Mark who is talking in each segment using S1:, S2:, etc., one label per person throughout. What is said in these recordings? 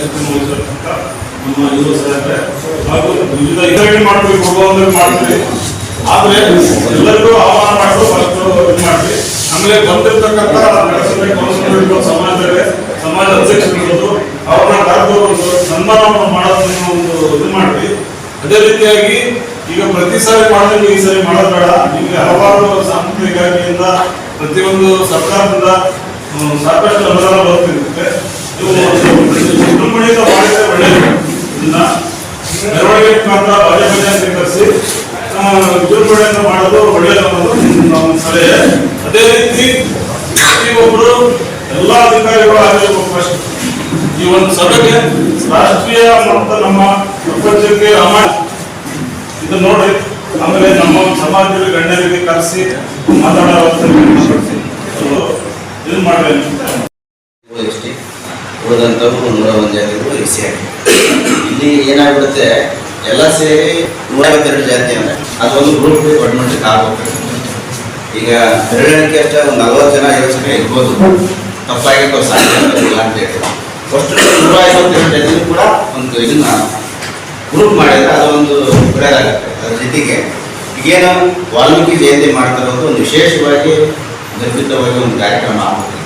S1: ವಹಿಸಿರ್ತಕ್ಕಂಥ ನಮ್ಮ ಇತರೆ ಮಾಡ್ತೀವಿ ಕೊಡುವಂದ್ರೆ ಮಾಡ್ತೀವಿ ಆದ್ರೆ ಎಲ್ಲರಿಗೂ ಆಹ್ವಾನ ಮಾಡಿದ್ರು ಮತ್ತು ಇದು ಮಾಡಿ ಆಮೇಲೆ ಬಂದಿರ್ತಕ್ಕಂಥ ನಗರಸಭೆ ಕೌನ್ಸಿಲರ್ ಇರ್ಬೋದು, ಸಮಾಜದಲ್ಲಿ ಸಮಾಜ ಅಧ್ಯಕ್ಷರಿರ್ಬೋದು ಅವ್ರನ್ನ ಕರೆದು ಒಂದು ಸನ್ಮಾನವನ್ನು ಮಾಡೋದನ್ನ ಒಂದು ಇದು ಮಾಡಿ ಅದೇ ರೀತಿಯಾಗಿ ಈಗ ಪ್ರತಿ ಸಾರಿ ಮಾಡಿದ್ರೆ ಈ ಸಾರಿ ಮಾಡೋದು ಬೇಡ ಹಲವಾರು ಸಾಂಸ್ಕೃತಿಕ ಪ್ರತಿಯೊಂದು ಸರ್ಕಾರದಿಂದ ಸಾಕಷ್ಟು ಅನುದಾನ ಬರ್ತಿರುತ್ತೆ ವಿಜೃಂಭಣೆಯಿಂದ ಮಾಡಿದ್ರೆ ಒಳ್ಳೆಯದು ಇದನ್ನ ಮೆರವಣಿಗೆ ಮುಖಾಂತರ ಬಾಜೆ ಸ್ವೀಕರಿಸಿ ಆ, ವಿಜೃಂಭಣೆಯಿಂದ ಮಾಡೋದು ಒಳ್ಳೆಯದು ಅನ್ನೋದು ನಮ್ಮ ಸಲಹೆ ಅದೇ ರೀತಿ ಎಲ್ಲ ಅಧಿಕಾರಿಗಳು ಆಗಿರ್ಬೇಕು ಫಸ್ಟ್ ಈ ಒಂದು ಸಭೆಗೆ ರಾಷ್ಟ್ರೀಯ ಮತ್ತು ನಮ್ಮ ಪ್ರಪಂಚಕ್ಕೆ ಅಮ ಇದು ನೋಡಿ ಆಮೇಲೆ ನಮ್ಮ ಸಮಾಜದಲ್ಲಿ ಗಣ್ಯರಿಗೆ ಕರೆಸಿ ಮಾತಾಡೋ ಇದು ಮಾಡಿ
S2: ಎಷ್ಟಿ ಉಳಿದಂಥವು ನೂರ ಒಂದು ಜಾತಿಗಳು ಇಲ್ಲಿ ಏನಾಗ್ಬಿಡುತ್ತೆ, ಎಲ್ಲ ಸೇರಿ ನೂರ ಐವತ್ತೆರಡು ಜಾತಿ ಅಂದ್ರೆ ಅದೊಂದು ಗ್ರೂಪ್ ದೊಡ್ಡ ಆಗ್ಬೇಕು ಈಗ ಬೆರಳಿಕೆ ಅಷ್ಟೇ ಒಂದು ನಲ್ವತ್ತು ಜನ ಜನ ಇರ್ಬೋದು. ತಪ್ಪಾಗಿ ಸಾಧ್ಯ ಅಂತ ಹೇಳಿ ಫಸ್ಟ್ ನೂರ ಐವತ್ತೆರಡು ಜಾತಿ ಕೂಡ ಒಂದು ಇದನ್ನ ಗ್ರೂಪ್ ಮಾಡಿದ್ರೆ ಅದೊಂದು ಒಳ್ಳೆಯದಾಗುತ್ತೆ ಅದ್ರ ಜೊತೆಗೆ ಈಗೇನು ವಾಲ್ಮೀಕಿ ಜಯಂತಿ ಮಾಡ್ತಾರೋದು ಒಂದು ವಿಶೇಷವಾಗಿ ನಿರ್ಮಿತವಾಗಿ ಒಂದು ಕಾರ್ಯಕ್ರಮ ಆಗ್ಬಿಟ್ಟಿತ್ತು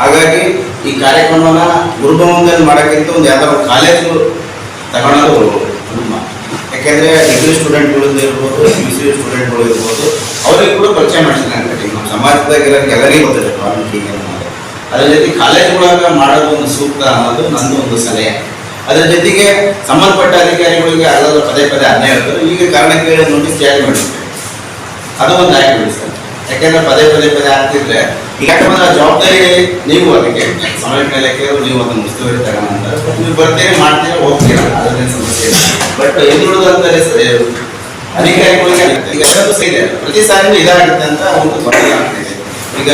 S2: ಹಾಗಾಗಿ ಈ ಕಾರ್ಯಕ್ರಮನ ಗುರುಭವನದಲ್ಲಿ ಮಾಡೋಕ್ಕಿಂತ ಒಂದು ಯಾವ್ದಾದ್ರು ಕಾಲೇಜು ತಗೊಳ್ಳೋದು ನಮ್ಮ ಯಾಕೆಂದರೆ ಡಿಗ್ರಿ ಸ್ಟೂಡೆಂಟ್ಗಳಿಂದ ಇರ್ಬೋದು ಪಿ ಸಿ ಸ್ಟೂಡೆಂಟ್ಗಳು ಇರ್ಬೋದು, ಅವರಿಗೆ ಕೂಡ ಪರಿಚಯ ಮಾಡಿಸಿದಂಗೆ ನಮ್ಮ ಇರೋಕ್ಕೆ ಎಲ್ಲರಿಗೂ ಗೊತ್ತಿದೆ ಅನ್ನೋದು ಅದ್ರ. ಜೊತೆ ಕಾಲೇಜ್ಗಳಾಗ ಮಾಡೋದು ಒಂದು ಸೂಕ್ತ ಅನ್ನೋದು ನಂದು ಒಂದು ಸಲಹೆ. ಅದರ ಜೊತೆಗೆ ಸಂಬಂಧಪಟ್ಟ ಅಧಿಕಾರಿಗಳಿಗೆ ಅಲ್ಲದ ಪದೇ ಪದೇ ಅನ್ಯಾಯ ಇರ್ತದೆ. ಈಗ ಕಾರಣಕ್ಕೆ ನೋಟಿಸ್ ಜಾರಿ ಮಾಡಿಸ್ತೇವೆ ಅದು ಒಂದು ಆಯ್ಕೆ ಸರ್. ಯಾಕೆಂದ್ರೆ ಪದೇ ಪದೇ ಪದೇ ಆಗ್ತಿದ್ರೆ ಯಾಕಂದ್ರೆ ಆ ಜವಾಬ್ದಾರಿ ನೀವು ಅದಕ್ಕೆ. ಸಮಯ ಮೇಲೆ ನೀವು ಅದನ್ನು ಮುಸ್ತುವರಿ ತಗೊಂಡ್ರೆ ನೀವು ಬರ್ತೀರಿ, ಮಾಡ್ತೀರಿ, ಹೋಗ್ತೀರಾ? ಅದನ್ನೇ ಸಮಸ್ಯೆ ಬಟ್ ಹಿಂದುಳಿದಂತಾರೆ ಅಧಿಕಾರಿಗಳಿಗೆ ಈಗ ಎಲ್ಲರೂ ಇದೆ ಪ್ರತಿ ಸಾರಿನೂ ಇದಾಗುತ್ತೆ ಅಂತ ಒಂದು ತೊಂದರೆ ಆಗ್ತಿದೆ. ಈಗ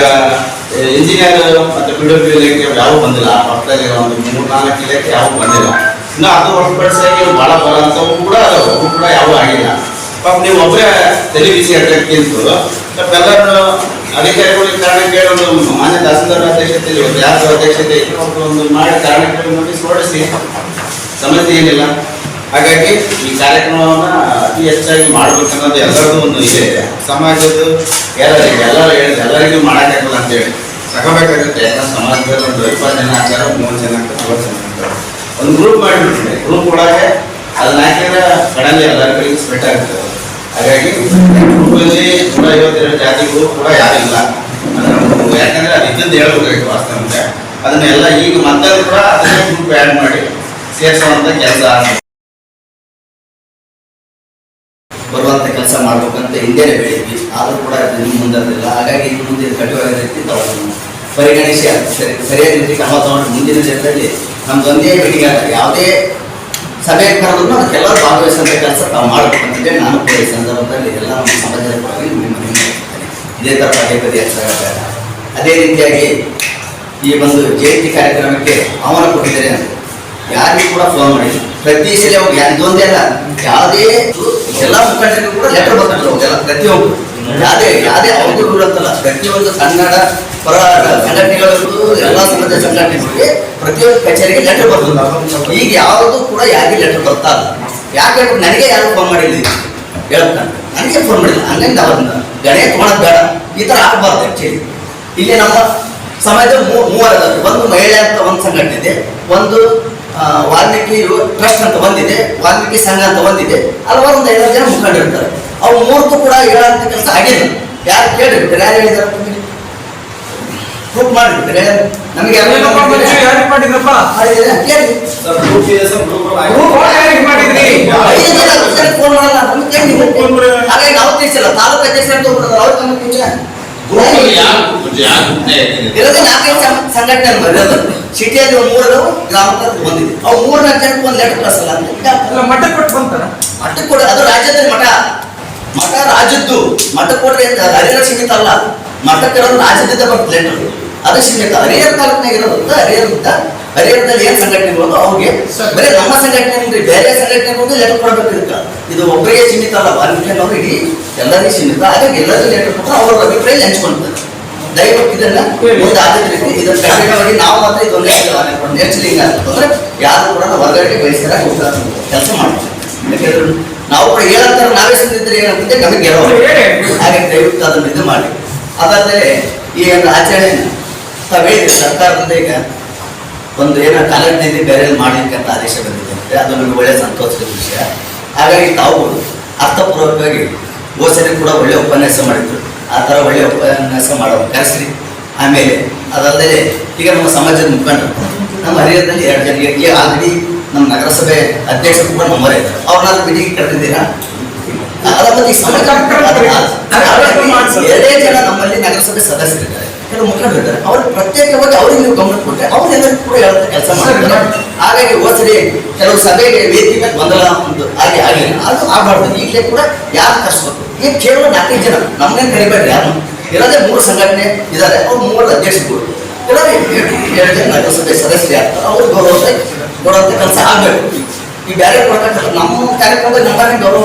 S2: ಇಂಜಿನಿಯರ್ ಮತ್ತೆ ಪಿ ಡಬ್ಲ್ಯೂ ಇಲಾಖೆ ಯಾವ ಬಂದಿಲ್ಲ. ಪಕ್ಕದಲ್ಲಿ ಒಂದು ಮೂರು ನಾಲ್ಕು ಇಲಾಖೆ ಯಾವ ಬಂದಿಲ್ಲ. ಇನ್ನು ಅದು ಹೊರತುಪಡಿಸಾಗಿ ಭಾಳ ಬರೋಂಥವು ಕೂಡ ಅವು ಕೂಡ ಯಾವ ಆಗಿಲ್ಲ. ಪಾಪ ನೀವು ಒಬ್ಬರೇ ತಲೆ ಬಿಸಿ ಹಾಕೋಕ್ಕಿಂತ ಎಲ್ಲರೂ ಅಧಿಕಾರಿಗಳಿಗೆ ಕಾರಣ ಕೇಳಲು ಮಾನ್ಯ ತಹಸೀಲ್ದಾರ್ ಅಧ್ಯಕ್ಷತೆಯಲ್ಲಿ ಒಂದು, ಯಾರ ಅಧ್ಯಕ್ಷತೆ ಒಂದು ಮಾಡಿ ಕಾರಣ ಕೇಳಿ ನೋಟಿಸ್ ಹೊರಡಿಸಿ. ಸಮಸ್ಯೆ ಏನಿಲ್ಲ. ಹಾಗಾಗಿ ಈ ಕಾರ್ಯಕ್ರಮವನ್ನ ಅತಿ ಹೆಚ್ಚಾಗಿ ಮಾಡಬೇಕನ್ನೋದು ಎಲ್ಲರದ್ದು ಒಂದು ಇದೆ ಸಮಾಜದ ಎಲ್ಲರಿಗೆ, ಎಲ್ಲರೂ ಹೇಳಿದ್ರೆ ಎಲ್ಲರಿಗೂ ಮಾಡೋಕ್ಕಾಗಲ್ಲ ಅಂತೇಳಿ ತಗೋಬೇಕಾಗುತ್ತೆ. ಯಾಕಂದ್ರೆ ಸಮಾಜದಲ್ಲಿ ಒಂದು ಇಪ್ಪತ್ತು ಜನ ಆಗ್ತಾರೆ, ಮೂವತ್ತು ಜನ ಆಗ್ತಾರೆ ಜನ ಒಂದು ಗ್ರೂಪ್ ಮಾಡಿಬಿಟ್ಟಿದೆ. ಗ್ರೂಪ್ ಒಳಗೆ ಅದನ್ನ ಹಾಕಿದ್ರೆ ಕಡಲ್ಲಿ ಎಲ್ಲರ ಕಡೆಗೆ ಸ್ಪ್ರೆಡ್ ಆಗುತ್ತೆ. ಹಾಗಾಗಿ ಗ್ರೂಪಲ್ಲಿ ನೂರ ಐವತ್ತೆರಡು ಜಾತಿಗಳು ಕೂಡ ಯಾರಿಲ್ಲ ಯಾಕಂದ್ರೆ ಅದು ಇದ್ದದ್ದು ಹೇಳ್ಬೇಕಾಗಿತ್ತು ವಾಸ್ತವಕ್ಕೆ ಅದನ್ನೆಲ್ಲ ಈಗ ಮತ್ತೆ ಕೂಡ ಅದನ್ನೇ ಗ್ರೂಪ್ ಆ್ಯಡ್ ಮಾಡಿ ಸೇರಿಸುವಂತ ಕೆಲಸ ಬರುವಂತ ಕೆಲಸ ಮಾಡ್ಬೇಕಂತ ಹಿಂದೆನೆ ಬೆಳಿದ್ವಿ ಆದ್ರೂ ಕೂಡ ಅದು ಇನ್ನು ಮುಂದಿರಲಿಲ್ಲ ಹಾಗಾಗಿ ಇನ್ನು ಮುಂದೆ ಕಟ್ಟುವ ರೀತಿ ಪರಿಗಣಿಸಿ, ಸರಿ, ಸರಿಯಾದ ರೀತಿ ಕ್ರಮ ತಗೊಂಡು ಮುಂದಿನ ದಿನದಲ್ಲಿ ನಮ್ದು ಒಂದೇ ಮೀಟಿಂಗ್ ಆಗ ಯಾವುದೇ ಸಭೆ ಕರೆದ್ರು ಅದಕ್ಕೆಲ್ಲರೂ ಭಾಗವಹಿಸುವಂತ ಕೆಲಸ ತಾವು ಮಾಡ್ಬೇಕಂತಂದ್ರೆ ನಾನು ಕೂಡ ಈ ಸಂದರ್ಭದಲ್ಲಿ ಎಲ್ಲ ಸಮಾಜದ ಪರವಾಗಿ ಇದೇ ಥರ ಪದೇ ಪದೇ ಅದೇ ರೀತಿಯಾಗಿ ಈ ಒಂದು ಜಯಂತಿ ಕಾರ್ಯಕ್ರಮಕ್ಕೆ ಆಹ್ವಾನ ಕೊಟ್ಟಿದ್ದಾರೆ ಯಾರಿಗೂ ಕೂಡ ಫೋನ್ ಮಾಡಿ. ಪ್ರತಿ ಸಲ ಹೋಗಿ ಅದೊಂದೇ ಅಲ್ಲ, ಯಾವುದೇ ಎಲ್ಲ ಮುಖಂಡರಿಗೂ ಕೂಡ ಲೆಟರ್ ಬರ್ತಾರೆ ಅವಾಗೆಲ್ಲ ಪ್ರತಿಯೊಬ್ಬರು ಯಾವುದೇ ಯಾವುದೇ ಅವ್ರಿಗೂ ದೂರ ಅಂತಲ್ಲ ಪ್ರತಿಯೊಂದು ಕನ್ನಡ ಪರ ಸಂಘಟನೆಗಳು ಎಲ್ಲ ಸಮಾಜ ಸಂಘಟನೆಗಳಿಗೆ ಪ್ರತಿಯೊಂದು ಕಚೇರಿಗೆ ಲೆಟರ್ ಬರ್ತದೆ. ಈಗ ಯಾವುದು ಕೂಡ ಯಾರಿಗೂ ಲೆಟರ್ ಬರ್ತಾ ಇಲ್ಲ. ಯಾಕೆ ನನಗೆ ಯಾರು ಫೋನ್ ಮಾಡಿಲ್ಲ. ಹೇಳ್ತಾನೆ ನನಗೆ ಫೋನ್ ಮಾಡಿಲ್ಲ. ಹಂಗಂದ ಅವ್ರನ್ನ ಗಣೆ ತೊಗೊಳಕ್ ಬೇಡ. ಈ ಥರ ಆಗಬಾರ್ದು ಆ್ಯಕ್ಚುಲಿ ಇಲ್ಲಿ ನಮ್ಮ ಸಮಾಜ ಮೂವರು ಅದಾವೆ ಒಂದು ಮಹಿಳೆ ಅಂತ ಒಂದು ಸಂಘಟನೆ ಇದೆ. ಒಂದು ವಾಲ್ಮೀಕಿ ಟ್ರಸ್ಟ್ ಅಂತ ಬಂದಿದೆ ವಾಲ್ಮೀಕಿ ಸಂಘ ಅಂತ ಬಂದಿದೆ ಹಲವಾರು ಒಂದು ಐದಾರು ಜನ ಮುಖಂಡರಿರ್ತಾರೆ. ಅವು ಮೂರ್ತು ಕೂಡ ಹೇಳಂತ ಕೆಲಸ ಆಗಿಲ್ಲ ಯಾರು ಕೇಳಿ ಯಾರು ಹೇಳಿದಾರೆ ಪ್ರೂಫ್ ಮಾಡಿ ನಮಗೆ
S3: ಮಾಡಿದ್ರಪ್ಪ?
S2: ಮಾಡಿದ್ರೆ? ಕೇಳಿ
S3: ಗ್ರೂಪ್
S2: ಫೋನ್ ಮಾಡಲ್ಲ. ನಮ್ಗೆ ಕೇಳಿ ನೀವು. ಹಾಗಾಗಿ ನಾವು ತಿಳಿಸಿಲ್ಲ. ತಾಲೂಕು ಅಧ್ಯಕ್ಷ ಅಂತ ಹೋಗ್ಬಿಡೋದು ಅವ್ರು ನಮ್ಗೆ ತಿಳಿಸಿಲ್ಲ. ಇರೋದೇ ನಾಲ್ಕೈದು ಸಂ- ಸಂಘಟನೆ ಬರೋದು ಸಿಟಿಯಲ್ಲಿ ಒಂದು ಮೂರು ಗ್ರಾಮಕ್ಕೆ ಬಂದಿದೆ ಅವು ಮೂರು ನಾಲ್ಕು ಜನಕ್ಕೆ ಒಂದು ಲೆಟರ್ ಕಳಿಸಲ್ಲ ಅಂತ. ಈಗ
S3: ಅಲ್ಲ ಮಠ ಕೊಟ್ಟು ಬಂತಾರ
S2: ಮಠ ಕೊಡ ಅದು ರಾಜ್ಯದ ಮಠ. ಮಠ ರಾಜದ್ದು. ಮಠ ಕೊಟ್ರೆ ಹರಿಹರ ಸೀಮಿತ ಅಲ್ಲ. ಮಠಕ್ಕೆ ಇರೋದು ರಾಜ್ಯದಿಂದ ಬರ್ತದೆ ಲೆಟರ್ ಅದು ಸೀಮಿತ. ಹರಿಹರ ತಾಲೂಕಿನಾಗ ಇರೋದ್ರಿಂದ ಹರಿಹರದಿಂದ ಹರಿಹರದಲ್ಲಿ ಏನ್ ಸಂಘಟನೆಗಳು ಅವ್ರಿಗೆ ಬರೀ ನಮ್ಮ ಸಂಘಟನೆ ಅಂದ್ರೆ ಬೇರೆ ಸಂಘಟನೆಗಳು ಲೆಟರ್ ಕೊಡ್ಬೇಕು ಇದಕ್ಕೆ ಇದು ಒಬ್ಬರಿಗೆ ಸೀಮಿತ ಅಲ್ಲ ವಾಲ್ಮೀಕಿ ಅವ್ರು ಇಡೀ ಎಲ್ಲರಿಗೂ ಸೀಮಿತ. ಹಾಗಾಗಿ ಎಲ್ಲರೂ ಲೆಟರ್ ಕೊಟ್ಟರೆ ಅವ್ರ ಅಭಿಪ್ರಾಯ ಹಂಚ್ಕೊಳ್ತಾರೆ. ದಯವಿಟ್ಟು ಇದನ್ನ ಮುಂದೆ ಆದ ರೀತಿ ಇದನ್ನ ಕಠಿಣವಾಗಿ ನಾವು ಮಾತ್ರ ಇದೊಂದೇ ನೆಕ್ಸ್ಟ್ ಲಿಂಗ್ ಅಂತಂದ್ರೆ ಯಾರು ಕೂಡ ಹೊರಗಡೆ ಬಯಸ್ತಾರ ಕೆಲಸ ಮಾಡ್ತಾರೆ. ಯಾಕಂದ್ರೆ ನಾವು ಕೂಡ ಹೇಳಂತಾರೆ ನಾವೇ ಸಿದ್ಧಿದ್ರೆ ಏನಾಗುತ್ತೆ ನಮಗೆ ಗೆಲುವು ಹಾಗೆ ದಯವಿಟ್ಟು ಅದನ್ನು ಇದು ಮಾಡಿ. ಅದಾದ್ಮೇಲೆ ಈ ಒಂದು ಆಚರಣೆಯನ್ನು ತಾವೇ ಹೇಳಿದ್ರಿ ಸರ್ಕಾರದಿಂದ ಈಗ ಒಂದು ಏನೋ ಕಾಲೇಜಿನಲ್ಲಿ ಬೇರೆ ಮಾಡಲಿಕ್ಕೆ ಅಂತ ಆದೇಶ ಬಂದಿದೆ ಅಂದರೆ ಅದು ನಮಗೆ ಒಳ್ಳೆಯ ಸಂತೋಷದ ವಿಷಯ. ಹಾಗಾಗಿ ತಾವು ಅರ್ಥಪೂರ್ವಕವಾಗಿ ಗೋಸರಿ ಕೂಡ ಒಳ್ಳೆಯ ಉಪನ್ಯಾಸ ಮಾಡಿದ್ರು. ಆ ಥರ ಒಳ್ಳೆಯ ಉಪನ್ಯಾಸ ಮಾಡೋ ಕರೆಸ್ರಿ ಆಮೇಲೆ ಅದಲ್ಲದೆ ಈಗ ನಮ್ಮ ಸಮಾಜದ ಮುಖಂಡರು ನಮ್ಮ ಹರಿಯದಲ್ಲಿ ಎರಡು ಜನ ಈಗ ಆಲ್ರೆಡಿ ನಮ್ಮ ನಗರಸಭೆ ಅಧ್ಯಕ್ಷರು ಕೂಡ ಇದ್ದಾರೆ ಅವ್ರನ್ನ ಮೀಟಿಂಗ್ ಕರೆದಿದ್ದೀರಾ? ಅದರ ಬಗ್ಗೆ ಎರಡೇ ಜನ ನಮ್ಮಲ್ಲಿ ನಗರಸಭೆ ಸದಸ್ಯರಿದ್ದಾರೆ. ಕೆಲವು ಮುಖಂಡರು ಇದ್ದಾರೆ. ಅವ್ರು ಪ್ರತ್ಯೇಕವಾಗಿ ಅವ್ರಿಗೆ ನೀವು ಗಮನ ಕೊಟ್ಟರೆ ಅವ್ರು ಎಲ್ಲರೂ ಕೂಡ ಹೇಳುವಂತ ಕೆಲಸ ಮಾಡ್ತಾರೆ. ಹಾಗಾಗಿ ಹೋದ್ಸರಿ ಕೆಲವು ಸಭೆಗೆ ವೇದಿಕೆ ಮೇಲೆ ಗೊಂದಲ ಒಂದು ಹಾಗೆ ಆಗಿಲ್ಲ. ಅದು ಆಗಬಾರ್ದು. ಈಗಲೇ ಕೂಡ ಯಾರು ಕಷ್ಟ ಈಗ ಕೇವಲ ನಾಲ್ಕೈದು ಜನ. ನಮ್ಮನ್ನೇ ಕರಿಬೇಡ್ರಿ ಯಾರು? ಇರೋದೇ ಮೂರು ಸಂಘಟನೆ ಇದ್ದಾರೆ. ಅವ್ರು ಮೂವರು ಅಧ್ಯಕ್ಷರು ಇರೋದೇ ಎರಡು ಜನ ನಗರಸಭೆ ಸದಸ್ಯರು ಆಗ್ತಾರೆ. ಅವ್ರು ಗೌರವ ಕೊಡುವಂತ ಕೆಲಸ ಆಗಬೇಕು. ಈ ಬೇರೆ ಕೊಡ್ತಾರೆ ನಮ್ಮ ಕಾರ್ಯಕ್ರಮದಲ್ಲಿ ನಮ್ಮನ್ನೇ ಗೌರವ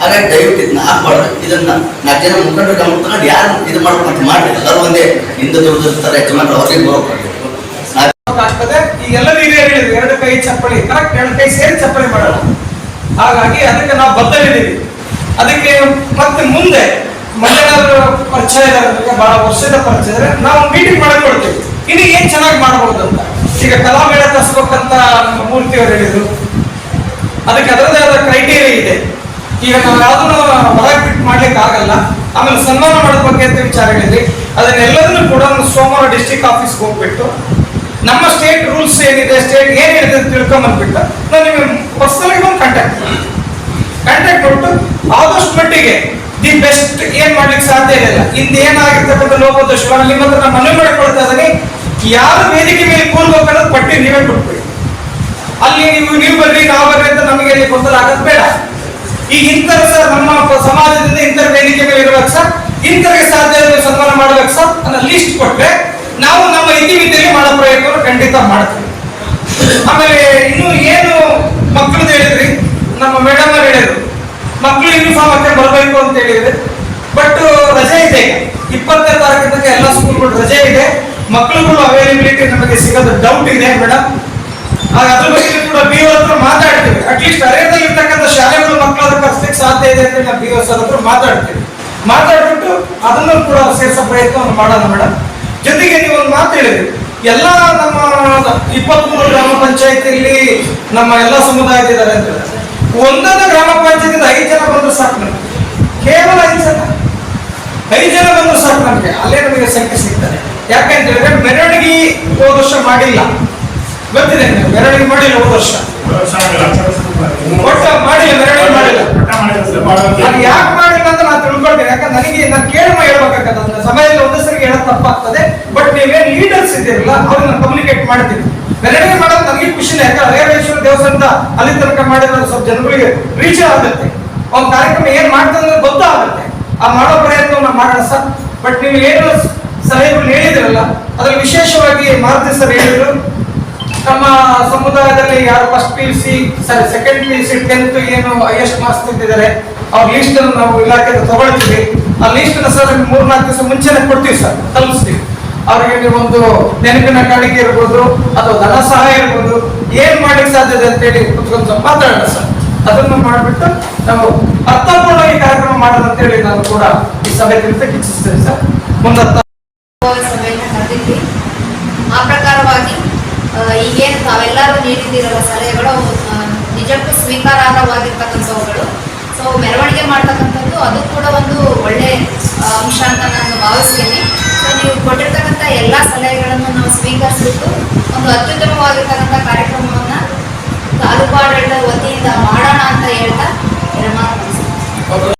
S2: ಹಾಗಾಗಿ ದಯವಿಟ್ಟು ಇದನ್ನ ಹಾಕ್ಬಾರ್ದು. ಇದನ್ನ ನಾಲ್ಕು ಜನ ಮುಖಂಡರು ಗಮನ ಯಾರು ಇದು ಮಾಡ್ಬೇಕು ಮಾಡಿ ಎಲ್ಲರೂ ಒಂದೇ ಹಿಂದೆ ದುರ್ದಿರ್ತಾರೆ ಯಜಮಾನರು ಅವ್ರಿಗೆ ಗೌರವ ಕೊಡಬೇಕು.
S3: ಆಗ್ತದೆ. ಈಗ ಎಲ್ಲರೂ ಹಿರಿಯರು ಹೇಳಿದ್ರು. ಎರಡು ಕೈ ಚಪ್ಪಲಿ. ಕರೆಕ್ಟ್ ಎರಡು ಕೈ ಸೇರಿ ಚಪ್ಪಲಿ ಮಾಡಲ್ಲ. ಹಾಗಾಗಿ ಅದಕ್ಕೆ ನಾವು ಬದ್ಧವಿದ್ದೀವಿ ಅದಕ್ಕೆ ಮತ್ತೆ ಮುಂದೆ ಮಹಿಳೆಯರ ಪರಿಚಯ ಇರೋದ್ರಿಂದ ಬಹಳ ವರ್ಷದ ಪರಿಚಯ ಇದ್ರೆ ನಾವು ಮೀಟಿಂಗ್ ಮಾಡಿಕೊಡ್ತೀವಿ ಇನ್ನು ಏನ್ ಚೆನ್ನಾಗಿ ಮಾಡಬಹುದು ಅಂತ. ಈಗ ಕಲಾ ಮೇಳ ತರಿಸ್ಬೇಕಂತ ನಮ್ಮ ಮೂರ್ತಿಯವರು ಹೇಳಿದ್ರು. ಅದಕ್ಕೆ ಅದರದೇ ಆದ ಕ್ರೈಟೀರಿಯಾ ಇದೆ. ಈಗ ನಾವು ಯಾವ್ದನ್ನು ಹೊರಗೆ ಬಿಟ್ಟು ಮಾಡ್ಲಿಕ್ಕೆ ಆಗಲ್ಲ. ಆಮೇಲೆ ಸನ್ಮಾನ ಮಾಡೋದ್ ಬಗ್ಗೆ ಅಂತ ವಿಚಾರಗಳಿದೆ ಅದನ್ನೆಲ್ಲದನ್ನು ಕೂಡ ಒಂದು ಸೋಮವಾರ ಡಿಸ್ಟಿಕ್ ಆಫೀಸ್ಗೆ ಹೋಗ್ಬಿಟ್ಟು, ನಮ್ಮ ಸ್ಟೇಟ್ ರೂಲ್ಸ್ ಏನಿದೆ ಸ್ಟೇಟ್ ಏನ್ ಹೇಳಿದೆ ಅಂತ ತಿಳ್ಕೊಂಬಂದ್ಬಿಟ್ಟು ನಾನು ನಿಮಗೆ ಪರ್ಸನಲ್ ಒಂದು ಕಾಂಟ್ಯಾಕ್ಟ್ ಕಾಂಟ್ಯಾಕ್ಟ್ ಕೊಟ್ಟು ಆದಷ್ಟು ಮಟ್ಟಿಗೆ ದಿ ಬೆಸ್ಟ್ ಏನ್ ಮಾಡ್ಲಿಕ್ಕೆ ಸಾಧ್ಯ ಇಲ್ಲ ಇಂದ ಏನಾಗಿರ್ತಕ್ಕಂಥ ಲೋಪದೋಷ ನಿಮ್ಮ ಹತ್ರ ನಾನು ಮನವಿ ಮಾಡಿಕೊಳ್ತಾ ಇದ್ದೀನಿ. ಯಾರು ವೇದಿಕೆ ಮೇಲೆ ಕೂರ್ಬೇಕನ್ನೋದು ಪಟ್ಟಿ ನೀವೇ ಕೊಟ್ಬಿಡಿ. ಅಲ್ಲಿ ನೀವು ನೀವು ಬರ್ರಿ, ನಾವು ಬರ್ರಿ ಅಂತ ನಮಗೆ ಅಲ್ಲಿ ಗೊಂದಲ ಆಗೋದು ಬೇಡ. ಈ ಇಂಥರ ಸರ್ ನಮ್ಮ ಸಮಾಜದಿಂದ ಇಂಥರ ವೇದಿಕೆ ಮೇಲೆ ಇರ್ಬೇಕು ಸರ್. ಇಂಥರಿಗೆ ಸಾಧ್ಯ ಸನ್ಮಾನ ಮಾಡ್ಬೇಕು ಸರ್. ಅನ್ನೋ ಲಿಸ್ಟ್ ಕೊಟ್ಟರೆ ನಾವು ನಮ್ಮ ಇತಿಮಿತಿಯಲ್ಲಿ ಮಾಡೋ ಪ್ರಯತ್ನ ಖಂಡಿತ ಮಾಡ್ತೀವಿ. ಆಮೇಲೆ ಇನ್ನು ಏನು ಮಕ್ಕಳದ್ದು ಹೇಳಿದ್ರಿ ನಮ್ಮ ಮೇಡಮ್ ಅವ್ರು ಹೇಳಿದ್ರು ಮಕ್ಕಳು ಯೂನಿಫಾರ್ಮ್ ಬರಬೇಕು ಅಂತ ಹೇಳಿದ್ರೆ. ಬಟ್ ರಜೆ ಇದೆ. ಇಪ್ಪತ್ತನೇ ತಾರೀಕು ತನಕ ಎಲ್ಲ ಸ್ಕೂಲ್ಗಳು ರಜೆ ಇದೆ. ಮಕ್ಕಳುಗಳು ಅವೈಲಬಿಲಿಟಿ ನಮಗೆ ಸಿಗೋದು ಡೌಟ್ ಇದೆ ಮೇಡಮ್ ಅದ್ರ ಬಗ್ಗೆ ಕೂಡ ಬಿ ಹತ್ರ ಮಾತಾಡ್ತೀವಿ. ಅಟ್ಲೀಸ್ಟ್ ಅರೇದಲ್ಲಿ ಇರ್ತಕ್ಕಂಥ ಶಾಲೆಗಳು ಮಕ್ಕಳ ಕರ್ಸಲಿಕ್ಕೆ ಸಾಧ್ಯ ಇದೆ ಅಂತ ನಾವು ಬಿ ಓ ಸರ್ ಹತ್ರ ಮಾತಾಡ್ತೀವಿ. ಮಾತಾಡ್ಬಿಟ್ಟು ಅದನ್ನು ಕೂಡ ಸೇರಿಸೋ ಪ್ರಯತ್ನವನ್ನು ಮಾಡೋಣ ಮೇಡಮ್ ಜೊತೆಗೆ ನೀವು ಒಂದು ಮಾತು ಹೇಳಿದ್ರಿ. ಎಲ್ಲ ನಮ್ಮ ಇಪ್ಪತ್ಮೂರು ಗ್ರಾಮ ಪಂಚಾಯತಿಯಲ್ಲಿ ನಮ್ಮ ಎಲ್ಲ ಸಮುದಾಯದ ಇದ್ದಾರೆ ಅಂತ. ಒಂದೊಂದು ಗ್ರಾಮ ಪಂಚಾಯತಿಯಿಂದ ಐದು ಜನ ಬಂದ್ರು ಸಾಕು ನಮ್ಗೆ. ಕೇವಲ ಐದು ಜನ. ಐದು ಜನ ಬಂದ್ರು ಸಾಕು ನಮಗೆ. ಅಲ್ಲೇ ನಮಗೆ ಸಂಖ್ಯೆ ಸಿಗ್ತದೆ. ಯಾಕಂತ ಹೇಳಿದ್ರೆ ಮೆರವಣಿಗೆ ಹೋದ ವರ್ಷ ಮಾಡಿಲ್ಲ. ಗೊತ್ತಿದೆ ಮೆರವಣಿಗೆ ಮಾಡಿಲ್ಲ ಹೋದ ವರ್ಷ. ಒಟ್ಟು ಮಾಡಿಲ್ಲ, ಮೆರವಣಿಗೆ ಮಾಡಿಲ್ಲ. ಅದು ಯಾಕೆ ಮಾಡಿಲ್ಲ ಅಂತ ನಾನು ತಿಳ್ಕೊಳ್ತೀನಿ. ಯಾಕಂದ್ರೆ ನನಗೆ, ನಾನು ಕೇಳಮ ಹೇಳ್ಬೇಕಾಗತ್ತೆ. ಸಮಯದಲ್ಲಿ ಒಂದೇ ಸರಿ ಹೇಳೋದು ತಪ್ಪಾಗ್ತದೆ. ಬಟ್ ನೀವೇ ಲೀಡರ್ಸ್ ಇದ್ದೀರಲ್ಲ, ಅವ್ರನ್ನ ಕಮ್ಯುನಿಕೇಟ್ ಮಾಡ್ತೀನಿ ಮೆರವಣಿಗೆ ಮಾಡೋದು ಖುಷಿನೇ ಯಾಕಂದ್ರೆ ಹರೇಶ್ವರ ದೇವಸ್ಥಾನದ ಅಲ್ಲಿ ತನಕ ಮಾಡಿದ್ರೆ ಸ್ವಲ್ಪ ಜನಗಳಿಗೆ ರೀಚ್ ಆಗುತ್ತೆ. ಒಂದು ಕಾರ್ಯಕ್ರಮ ಏನ್ ಮಾಡ್ತದೆ ಅಂದ್ರೆ ಗೊತ್ತಾಗುತ್ತೆ ಆ ಮಾಡೋ ಪ್ರಯತ್ನವನ್ನ ಮಾಡೋಣ ಸರ್. ಬಟ್ ನೀವು ಏನು ಸಲಹೆಗಳು ಹೇಳಿದಿರಲ್ಲ, ಅದ್ರಲ್ಲಿ ವಿಶೇಷವಾಗಿ ಮಾರುತಿ ಸರ್ ಹೇಳಿದ್ರು ನಮ್ಮ ಸಮುದಾಯದಲ್ಲಿ ಯಾರು first P U C sorry second P U C tenth ಏನು ಹೈಯೆಸ್ಟ್ ಮಾರ್ಕ್ಸ್ ತೆಗೆದಿದ್ದಾರೆ, ಅವ್ರ ಲೀಸ್ಟ್ ನಾವು ಇಲಾಖೆ ತಗೊಳ್ತೀವಿ. ಆ ಲೀಸ್ಟ್ ಸರ್ ಮೂರ್ನಾಲ್ಕು ದಿವಸ ಮುಂಚೆನೆ ಕೊಡ್ತೀವಿ ಸರ್, ತಲುಪಿಸ್ತೀವಿ. ಅವರಿಗೆ ಒಂದು ನೆನಪಿನ ಕಾಣಿಕೆ ಇರ್ಬೋದು ಅಥವಾ ಧನ ಸಹಾಯ ಇರ್ಬೋದು, ಏನ್ ಮಾಡ್ಲಿಕ್ಕೆ ಸಾಧ್ಯ ಅಂತ ಅಂತೇಳಿ ಕುತ್ಕೊಂಡು ಮಾತಾಡೋಣ ಸರ್. ಅದನ್ನು ಮಾಡಿಬಿಟ್ಟು ನಾವು ಅರ್ಥಪೂರ್ಣ ಈ ಕಾರ್ಯಕ್ರಮ ಮಾಡೋದು ಅಂತ ಹೇಳಿ ನಾನು ಕೂಡ ಈ ಸಭೆ ಕುರಿತು ಇಚ್ಛಿಸ್ತೇನೆ ಸರ್. ಮುಂದತ್ತ
S4: ಆ ಪ್ರಕಾರವಾಗಿ ಈಗೇನು ತಾವೆಲ್ಲರೂ ನೀಡಿದ್ದೀರಲ್ಲ ಸಲಹೆಗಳು ನಿಜಕ್ಕೂ ಸ್ವೀಕಾರಾರ್ಹವಾಗಿರ್ತಕ್ಕಂಥವುಗಳು. ಸೊ ಮೆರವಣಿಗೆ ಮಾಡ್ತಕ್ಕಂಥದ್ದು, ಅದು ಕೂಡ ಒಂದು ಒಳ್ಳೆ ಅಂಶ ಅಂತ ನಾನು ಭಾವಿಸ್ತೀನಿ ಸೊ ನೀವು ಕೊಟ್ಟಿರ್ತಕ್ಕಂಥ ಎಲ್ಲ ಸಲಹೆಗಳನ್ನು ನಾವು ಸ್ವೀಕರಿಸ್ಬಿಟ್ಟು, ಒಂದು ಅತ್ಯುತ್ತಮವಾಗಿರ್ತಕ್ಕಂಥ ಕಾರ್ಯಕ್ರಮವನ್ನು ತಾಲೂಕು ಆಡಳಿತ ವತಿಯಿಂದ ಮಾಡೋಣ ಅಂತ ಹೇಳ್ತಾ ಎರಡು.